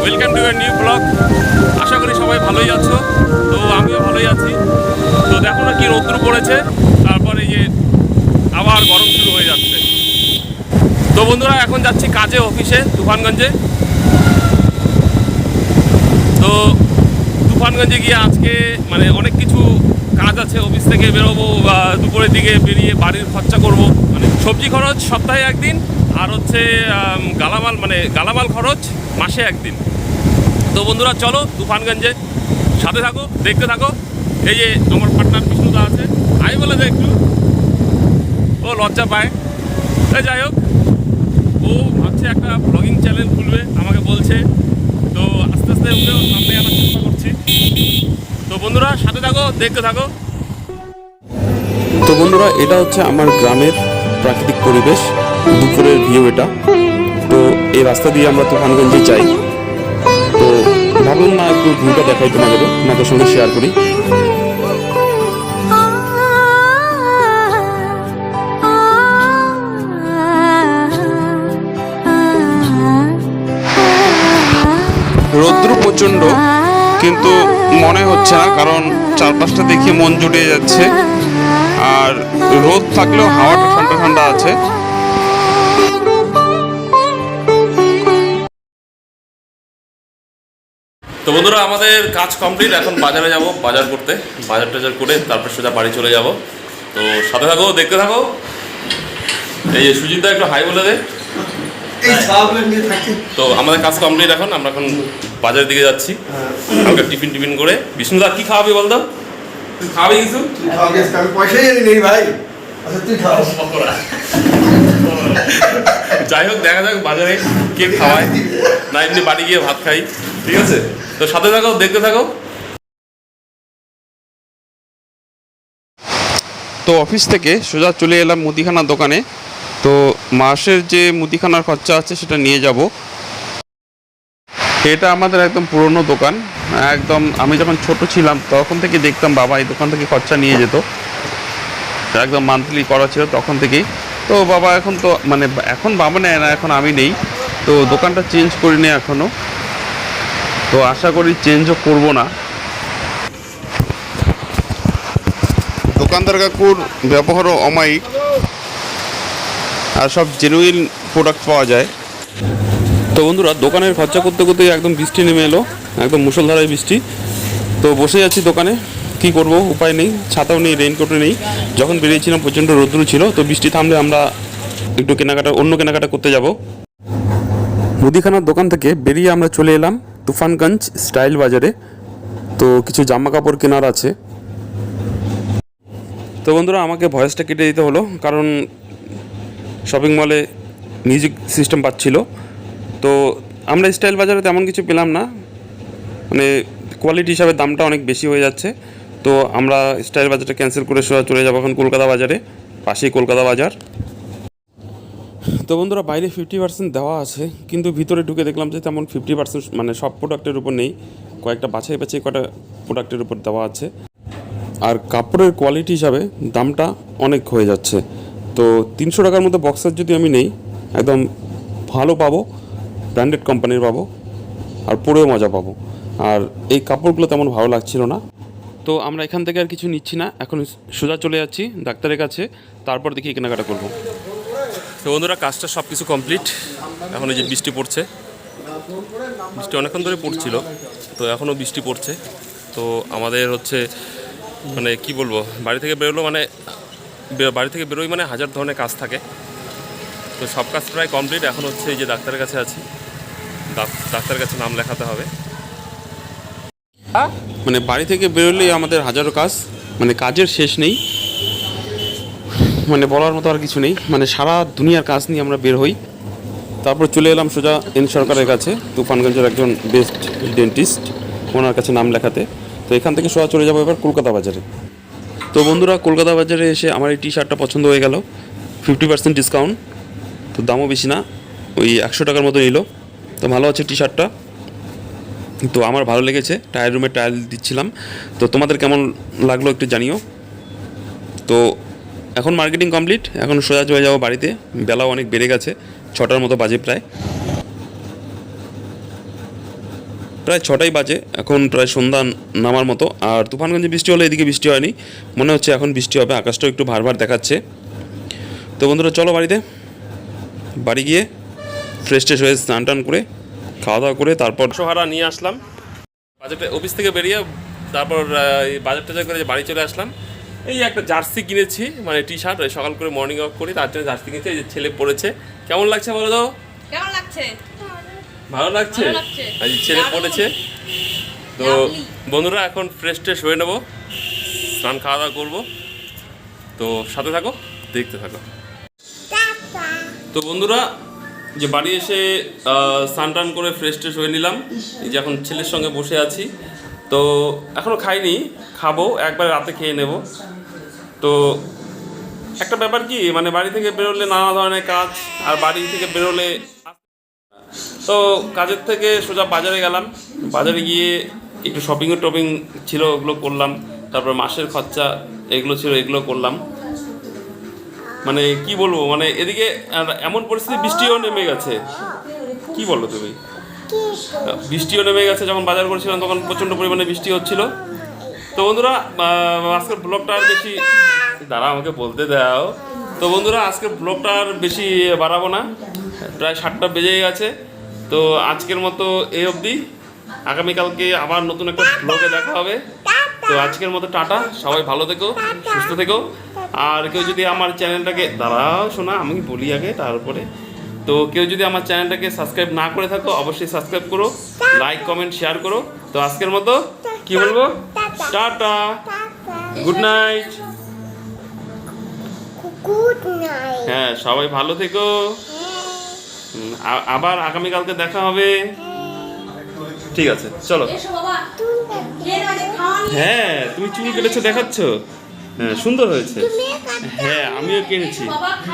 Welcome to your new blog আশা করি সবাই ভালোই আছো। তো আমিও ভালোই আছি। তো দেখো না কি রৌদ্র পড়েছে। তারপরে যে আবার গরম শুরু হয়ে যাচ্ছে। তো বন্ধুরা, এখন যাচ্ছি কাজে, অফিসে, তুফানগঞ্জে। তো তুফানগঞ্জে গিয়ে আজকে মানে অনেক কিছু কাজ আছে অফিস থেকে বেরোবো দুপুরের দিকে বেরিয়ে বাড়ির খরচা করব। মানে সবজি খরচ সপ্তাহে একদিন, আর হচ্ছে গালামাল মানে গালামাল খরচ মাসে একদিন। তো বন্ধুরা, চলো তুফানগঞ্জে সাথে থাকো, দেখতে থাকো। এই যে আমার পার্টনার বিষ্ণুদা আছে আমি বলে দে একটু। ও লজ্জা পায়। এই যাই হোক। ও ভাবছে একটা ব্লগিং চ্যানেল খুলবে, আমাকে বলছে। তো আস্তে আস্তে ওকেও সামনে আনার চেষ্টা করছি। তো বন্ধুরা, সাথে থাকো, দেখতে থাকো। তো বন্ধুরা, এটা হচ্ছে আমার গ্রামের প্রাকৃতিক পরিবেশ, দুপুরের ভিউ এটা। তো এই রাস্তা দিয়ে আমরা তুফানগঞ্জে যাই। তো ভাবলাম না, একটু ভিউটা দেখাই তোমাদেরও, তোমাদের সঙ্গে শেয়ার করি। রৌদ্র প্রচণ্ড। কিন্তু মনে হচ্ছে না, কারণ চারপাশটা দেখে মন জুড়ে যাচ্ছে। আর রোদ থাকলেও হাওয়াটা ঠান্ডা ঠান্ডা আছে। তো বন্ধুরা, আমাদের কাজ কমপ্লিট, এখন বাজারে যাব, বাজার করতে। বাজার টাজার করে তারপর সোজা বাড়ি চলে যাব। তো সাথে থাকো, দেখতে থাকো। এই যে সুজিতদা একটু হাই বলে দে এই ছাগলের নিয়ে থাকি তো আমাদের কাজ কমপ্লিট এখন আমরা এখন বাজারের দিকে যাচ্ছি। আমাকে টিফিন টিফিন করে। বিষ্ণুদা কি খাওয়াবি বলতো খাওয়াবি কিছু? পয়সাই জানি নেই ভাই। আচ্ছা তুই খাও। যাই হোক দেখা যাক বাজারে কে খাওয়ায়। না এমনি বাড়ি গিয়ে ভাত খাই। ঠিক আছে? তো সাথে থাকো দেখতে থাকো। তো অফিস থেকে সোজা চলে এলাম মুদিখানার দোকানে। তো মাসের যে মুদিখানার খরচা আছে সেটা নিয়ে যাব। এটা আমাদের একদম পুরনো দোকান। একদম আমি যখন ছোট ছিলাম তখন থেকে দেখতাম, বাবা, এই দোকান থেকে খরচা নিয়ে যেত। একদম মান্থলি করা ছিল তখন থেকেই। তো বাবা এখন তো মানে এখন বাবা নেয় না, এখন আমি নেই। তো দোকানটা চেঞ্জ করিনি এখনও তো আশা করি চেঞ্জও করব না। দোকানদার কাকুর ব্যবহারও অমায়িক। আর সব জেনুইন প্রোডাক্ট পাওয়া যায়। তো বন্ধুরা, দোকানের খরচা করতে করতে একদম বৃষ্টি নেমে এলো, একদম মুসলধারায় বৃষ্টি। তো বসে আছি দোকানে, কি করব, উপায় নেই, ছাতাও নেই রেইনকোটও নেই। যখন বেরিয়েছিলাম, প্রচণ্ড রৌদ্র ছিল, তো বৃষ্টি থামলে আমরা একটু কেনাকাটা, অন্য কেনাকাটা করতে যাব। মুদিখানার দোকান থেকে বেরিয়ে আমরা চলে এলাম তুফানগঞ্জ স্টাইল বাজারে। তো কিছু জামা কাপড় কেনার আছে। তো বন্ধুরা, আমাকে ভয়েসটা কেটে দিতে হলো, কারণ শপিং মলে মিউজিক সিস্টেম পাচ্ছিল। তো আমরা স্টাইল বাজারে তেমন কিছু পেলাম না। মানে কোয়ালিটি হিসাবে দামটা অনেক বেশি হয়ে যাচ্ছে। তো আমরা স্টাইল বাজারটা ক্যান্সেল করে সোজা চলে যাব এখন কলকাতা বাজারে, পাশেই কলকাতা বাজার। তো বন্ধুরা, বাইরে ফিফটি পার্সেন্ট দেওয়া আছে, কিন্তু ভিতরে ঢুকে দেখলাম যে তেমন ফিফটি পার্সেন্ট মানে সব প্রোডাক্টের উপর নেই। কয়েকটা বাছাই বাছাই কটা প্রোডাক্টের উপর দেওয়া আছে। আর কাপড়ের কোয়ালিটি হিসাবে দামটা অনেক হয়ে যাচ্ছে। তো তিনশো টাকার মতো বক্সার যদি আমি নেই, একদম ভালো পাবো ব্র্যান্ডেড কোম্পানির পাবো, আর পরেও মজা পাবো। আর এই কাপড়গুলো তেমন ভালো লাগছিল না। তো আমরা এখান থেকে আর কিছু নিচ্ছি না। এখন সোজা চলে যাচ্ছি ডাক্তারের কাছে, তারপর দেখি কেনাকাটা করব। তো বন্ধুরা, কাজটা সব কিছু কমপ্লিট এখন এই যে বৃষ্টি পড়ছে। বৃষ্টি অনেকক্ষণ ধরে পড়ছিল, তো এখনও বৃষ্টি পড়ছে। তো আমাদের হচ্ছে মানে কি বলব, বাড়ি থেকে বেরোলো মানে বাড়ি থেকে বেরোই মানে হাজার ধরনের কাজ থাকে। তো সব কাজ প্রায় কমপ্লিট এখন হচ্ছে এই যে ডাক্তারের কাছে আছি। ডাক- ডাক্তারের কাছে নাম লেখাতে হবে। মানে বাড়ি থেকে বেরোলেই আমাদের হাজারো কাজ। মানে কাজের শেষ নেই। মানে বলার মতো আর কিছু নেই। মানে সারা দুনিয়ার কাজ নিয়ে আমরা বের হই। তারপর চলে এলাম সোজা এন সরকারের কাছে। তুফানগঞ্জের একজন বেস্ট ডেন্টিস্ট ওনার কাছে নাম লেখাতে। তো এখান থেকে সোজা চলে যাব এবার কলকাতা বাজারে। তো বন্ধুরা, কলকাতা বাজারে এসে আমার এই টি শার্টটা পছন্দ হয়ে গেল। ফিফটি পার্সেন্ট ডিসকাউন্ট তো দামও বেশি না, ওই একশো টাকার মতো নিল। তো ভালো আছে টি শার্টটা তো আমার ভালো লেগেছে টায়ার রুমে টায়াল দিচ্ছিলাম। তো তোমাদের কেমন লাগল একটু জানিও। তো এখন মার্কেটিং কমপ্লিট এখন সোজা চলে যাব বাড়িতে। বেলাও অনেক বেড়ে গেছে, ছটার মতো বাজে প্রায়। প্রায় ছটাই বাজে এখন প্রায় সন্ধ্যা নামার মতো। আর তুফানগঞ্জে বৃষ্টি হলে এদিকে বৃষ্টি হয়নি। মনে হচ্ছে এখন বৃষ্টি হবে আকাশটাও একটু ভার ভার দেখাচ্ছে। তো বন্ধুরা চলো বাড়িতে। বাড়ি গিয়ে ফ্রেশ ট্রেশ হয়ে স্নান টান করে খাওয়া দাওয়া করে তারপর সোহারা নিয়ে আসলাম। বাজেটে অফিস থেকে বেরিয়ে তারপর বাজার টাজার করে বাড়ি চলে আসলাম। এই একটা জার্সি কিনেছি মানে টি শার্ট সকাল করে মর্নিং ওয়াক করি তার জন্য জার্সি কিনেছি এই যে ছেলে পড়েছে। কেমন লাগছে বলো তো? কেমন লাগছে? ভালো লাগছে? আজ ছেলে পড়েছে। তো বন্ধুরা এখন ফ্রেশ ট্রেশ হয়ে নেব। স্নান খাওয়া দাওয়া করব। তো সাথে থাকো দেখতে থাকো। তো বন্ধুরা যে বাড়ি এসে স্নান টান করে ফ্রেশ ট্রেশ হয়ে নিলাম। এই যে এখন ছেলের সঙ্গে বসে আছি। তো এখনও খাইনি খাব একবার রাতে খেয়ে নেব। তো একটা ব্যাপার কি মানে বাড়ি থেকে বেরোলে নানা ধরনের কাজ আর বাড়ি থেকে বেরোলে তো কাজের থেকে সোজা বাজারে গেলাম। বাজারে গিয়ে একটু শপিং টপিং ছিল, ওগুলো করলাম। তারপর মাসের খরচা এগুলো ছিল, এগুলো করলাম। মানে কি বলব মানে এদিকে এমন পরিস্থিতি, বৃষ্টিও নেমে গেছে। কি বলো তুমি? বৃষ্টিও নেমে গেছে, যখন বাজার করেছিলাম তখন প্রচণ্ড পরিমাণে বৃষ্টি হচ্ছিল। তো বন্ধুরা আজকের ব্লগটা আর বেশি দাঁড়া, আমাকে বলতে দাও। তো বন্ধুরা, আজকের ব্লগটা আর বেশি বাড়াবো না। প্রায় সাতটা বেজে গেছে। তো আজকের মতো এই অবধি। আগামীকালকে আবার নতুন একটা ব্লগে দেখা হবে। তো আজকের মতো টাটা সবাই ভালো থেকো সুস্থ থেকো। আর কেউ যদি আমার চ্যানেলটাকে দাঁড়াও শোনা আমি বলি আগে তারপরে। তো কেউ যদি আমার চ্যানেলটাকে সাবস্ক্রাইব না করে থাকো অবশ্যই সাবস্ক্রাইব করো লাইক কমেন্ট শেয়ার করো। তো আজকের মতো কি বলব? টাটা। Good night. হ্যাঁ সবাই ভালো থেকো। আবার আগামীকালকে দেখা হবে। ঠিক আছে চলো। হ্যাঁ তুমি চুল কেটেছো দেখাচ্ছ? হ্যাঁ সুন্দর হয়েছে। হ্যাঁ আমিও কিনেছি বাবা